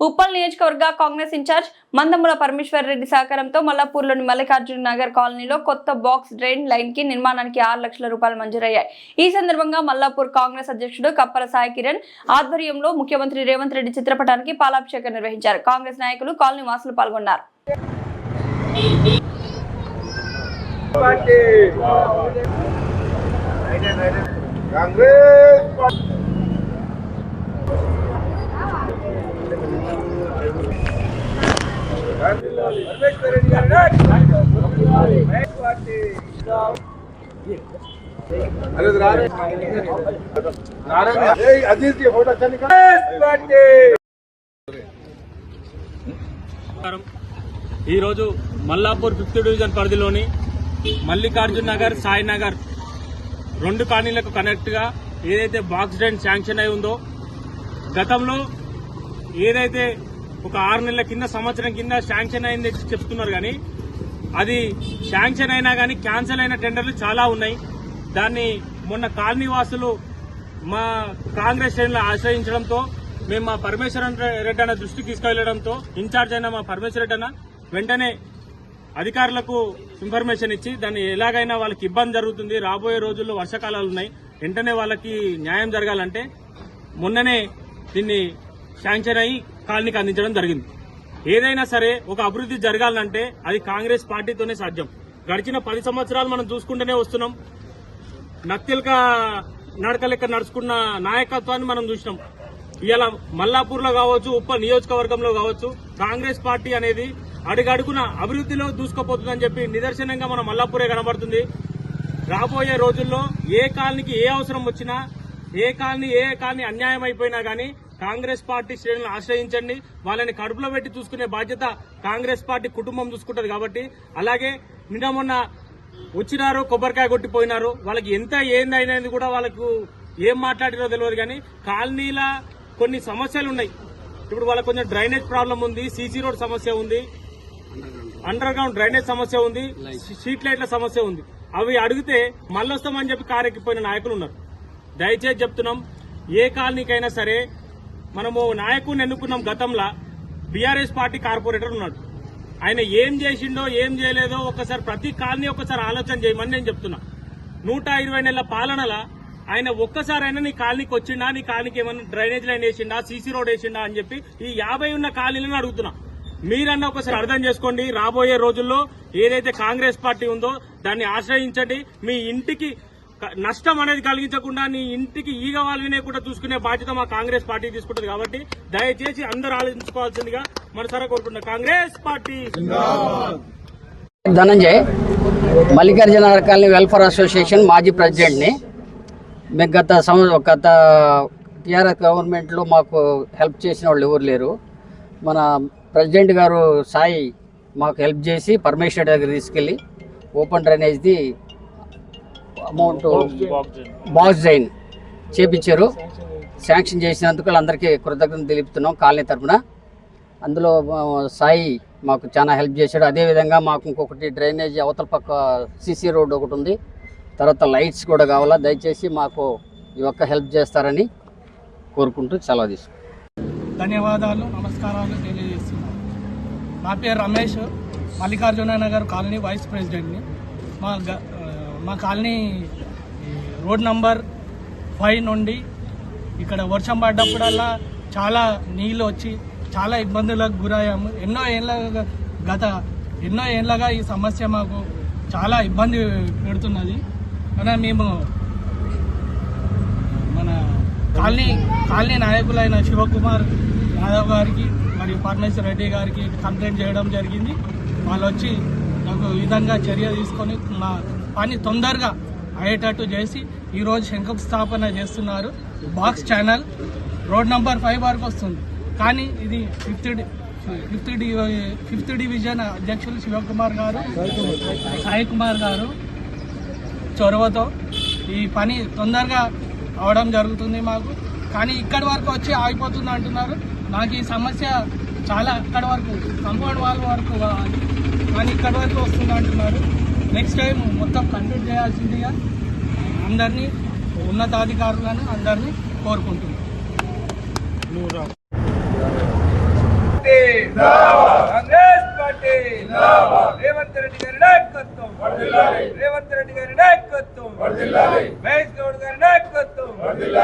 ఉప్పల్ నియోజకవర్గ కాంగ్రెస్ ఇన్ఛార్జ్ మందముల పరమేశ్వర్ రెడ్డి సహకారంతో మల్లాపూర్లోని మల్లికార్జున నగర్ కాలనీలో కొత్త బాక్స్ డ్రైన్ లైన్కి నిర్మాణానికి ఆరు లక్షల రూపాయలు మంజూరయ్యాయి. ఈ సందర్భంగా మల్లాపూర్ కాంగ్రెస్ అధ్యక్షుడు కప్పల సాయి కిరణ్ ఆధ్వర్యంలో ముఖ్యమంత్రి రేవంత్ రెడ్డి చిత్రపటానికి పాలాభిషేకం నిర్వహించారు. కాంగ్రెస్ నాయకులు కాలనీ వాసులు పాల్గొన్నారు. పార్టీ! కాంగ్రెస్ పార్టీ అంబేద్కర్ రెడ్డి గారి నాయకత్వం. కాంగ్రెస్ పార్టీ అరే రారే. నారాయణ. ఏయ్, అజిత్ ఈ ఫోటో చల్లి కాంగ్రెస్ పార్టీ నమస్కారం ఈరోజు మల్లాపూర్ ఫిఫ్త్ డివిజన్ పరిధిలోని మల్లికార్జున్ నగర్ సాయి నగర్ రెండు కాలనీలకు కనెక్ట్గా ఏదైతే బాక్స్ డ్రైన్ శాంక్షన్ అయి ఉందో గతంలో ఏదైతే ఒక ఆరు నెలల కింద సంవత్సరం కింద శాంక్షన్ అయింది చెప్తున్నారు కానీ అది శాంక్షన్ అయినా కానీ క్యాన్సిల్ అయిన టెండర్లు చాలా ఉన్నాయి. దాన్ని మొన్న కాలనీవాసులు మా కాంగ్రెస్ శ్రేణులు ఆశ్రయించడంతో మేము మా పరమేశ్వరన్ రెడ్డి అన్న దృష్టికి తీసుకెళ్ళడంతో ఇన్ఛార్జ్ అయిన మా పరమేశ్వర రెడ్డి అన్న వెంటనే అధికారులకు ఇన్ఫర్మేషన్ ఇచ్చి దాన్ని ఎలాగైనా వాళ్ళకి ఇబ్బంది జరుగుతుంది. రాబోయే రోజుల్లో వర్షాకాలాలు ఉన్నాయి. వెంటనే వాళ్ళకి న్యాయం జరగాలంటే మొన్ననే దీన్ని శాంక్షన్ అయి కాలనీకి అందించడం జరిగింది. ఏదైనా సరే ఒక అభివృద్ధి జరగాలంటే అది కాంగ్రెస్ పార్టీతోనే సాధ్యం. గడిచిన పది సంవత్సరాలు మనం చూసుకుంటూనే వస్తున్నాం. నక్తిల్క నడక లెక్క నడుచుకున్న నాయకత్వాన్ని మనం చూసినాం. ఇలా మల్లాపూర్లో కావచ్చు ఉప్ప నియోజకవర్గంలో కావచ్చు కాంగ్రెస్ పార్టీ అనేది అడుగడుగున అభివృద్ధిలో దూసుకుపోతుందని చెప్పి నిదర్శనంగా మన మల్లాపూరే కనబడుతుంది. రాబోయే రోజుల్లో ఏ కాలనికి ఏ అవసరం వచ్చినా ఏ కాలనీ ఏ కాలనీ అన్యాయం అయిపోయినా గానీ కాంగ్రెస్ పార్టీ శ్రేణులను ఆశ్రయించండి. వాళ్ళని కడుపులో పెట్టి చూసుకునే బాధ్యత కాంగ్రెస్ పార్టీ కుటుంబం చూసుకుంటది కాబట్టి. అలాగే నిన్న మొన్న వచ్చినారు కొబ్బరికాయ కొట్టిపోయినారు. వాళ్ళకి ఎంత ఏందైనది కూడా వాళ్ళకు ఏం మాట్లాడినో తెలియదు కానీ కాలనీల కొన్ని సమస్యలు ఉన్నాయి. ఇప్పుడు వాళ్ళకి కొంచెం డ్రైనేజ్ ప్రాబ్లం ఉంది సీసీ రోడ్ సమస్య ఉంది. అండర్ గ్రౌండ్ డ్రైనేజ్ సమస్య ఉంది స్ట్రీట్ లైట్ల సమస్య ఉంది. అవి అడిగితే మళ్ళొస్తామని చెప్పి కారెక్కిపోయిన నాయకులు ఉన్నారు. దయచేసి చెప్తున్నాం ఏ కాలనీకైనా సరే మనము నాయకుడిని ఎన్నుకున్నాం గతంలో బీఆర్ఎస్ పార్టీ కార్పొరేటర్ ఉన్నాడు. ఆయన ఏం చేసిండో ఏం చేయలేదో ఒకసారి ప్రతి కాలనీ ఒకసారి ఆలోచన చేయమని నేను చెప్తున్నా. నూట ఇరవై నెలల పాలనల ఆయన ఒక్కసారైనా నీ కాలనీకి వచ్చిండా నీ కాలనీకి ఏమైనా డ్రైనేజ్ లైన్ వేసిండా సీసీ రోడ్ వేసిండా అని చెప్పి ఈ యాభై ఉన్న కాలనీలను అడుగుతున్నా. మీరన్నా ఒకసారి అర్థం చేసుకోండి రాబోయే రోజుల్లో ఏదైతే కాంగ్రెస్ పార్టీ ఉందో దాన్ని ఆశ్రయించండి. మీ ఇంటికి నష్టం అనేది కలిగించకుండా నీ ఇంటికి ఈగ వాళ్ళనే కూడా చూసుకునే బాధ్యత మా కాంగ్రెస్ పార్టీ తీసుకుంటుంది కాబట్టి దయచేసి అందరూ ఆలోచించుకోవాల్సిందిగా మనసారా కోరుకుంటున్నా. Congress party. Dhananjay Mallikarjuna colony welfare association మాజీ ప్రెసిడెంట్ని. మేము గత సంవత్సరం గత టీఆర్ఎస్ గవర్నమెంట్లో మాకు హెల్ప్ చేసిన వాళ్ళు ఎవరు లేరు. మన ప్రెసిడెంట్ గారు సాయి మాకు హెల్ప్ చేసి పరమేశ్వర్ దగ్గర తీసుకెళ్ళి ఓపెన్ డ్రైనేజ్ది అమౌంట్ బాక్స్ జైన్ చేపించారు. శాంక్షన్ చేసినందుకు వాళ్ళందరికీ కృతజ్ఞతలు తెలుపుతున్నాం కాలనీ తరపున. అందులో సాయి మాకు చాలా హెల్ప్ చేశాడు. అదేవిధంగా మాకు ఇంకొకటి డ్రైనేజ్ అవతల పక్క సీసీ రోడ్ ఒకటి ఉంది. తర్వాత లైట్స్ కూడా కావాలా? దయచేసి మాకు ఈ ఒక్క హెల్ప్ చేస్తారని కోరుకుంటూ సెలవు తీసుకుంటాం ధన్యవాదాలు నమస్కారాలు తెలియజేస్తున్నాను నా పేరు రమేష్. మల్లికార్జున నగర్ కాలనీ వైస్ ప్రెసిడెంట్ని. మా మా కాలనీ రోడ్ నంబర్ ఫైవ్ నుండి ఇక్కడ వర్షం పడ్డప్పుడల్లా చాలా నీళ్ళు వచ్చి చాలా ఇబ్బందులకు గురయ్యాము. ఎన్నో ఏళ్ళగా గత ఎన్నో ఏళ్ళగా ఈ సమస్య మాకు చాలా ఇబ్బంది పెడుతున్నది. కానీ మేము మన కాలనీ కాలనీ నాయకులైన శివకుమార్ యాదవ్ గారికి మరియు పరమేశ్వర రెడ్డి గారికి కంప్లైంట్ చేయడం జరిగింది. వాళ్ళు వచ్చి నాకు విధంగా చర్య తీసుకొని మా పని తొందరగా అయ్యేటట్టు చేసి ఈరోజు శంకుస్థాపన చేస్తున్నారు. Box channel road number five వరకు వస్తుంది. కానీ ఇది fifth fifth d fifth division అధ్యక్షులు శివకుమార్ గారు సాయి కుమార్ గారు చొరవతో ఈ పని తొందరగా అవడం జరుగుతుంది మాకు. కానీ ఇక్కడి వరకు వచ్చి ఆగిపోతుంది అంటున్నారు. నాకు ఈ సమస్య చాలా అక్కడి వరకు కంపౌండ్ వాల్ వరకు కానీ ఇక్కడి వరకు వస్తుంది అంటున్నారు. నెక్స్ట్ టైం మొత్తం కంప్లీట్ చేయాల్సిందిగా అందరినీ ఉన్నతాధికారులను అందరినీ కోరుకుంటున్నాను కాంగ్రెస్ పార్టీ రేవంత్ రెడ్డి గారి నాయకత్వం. రేవంత్ రెడ్డి గారి నాయకత్వం. మహేష్ గౌడ్ గారి నాయకత్వం.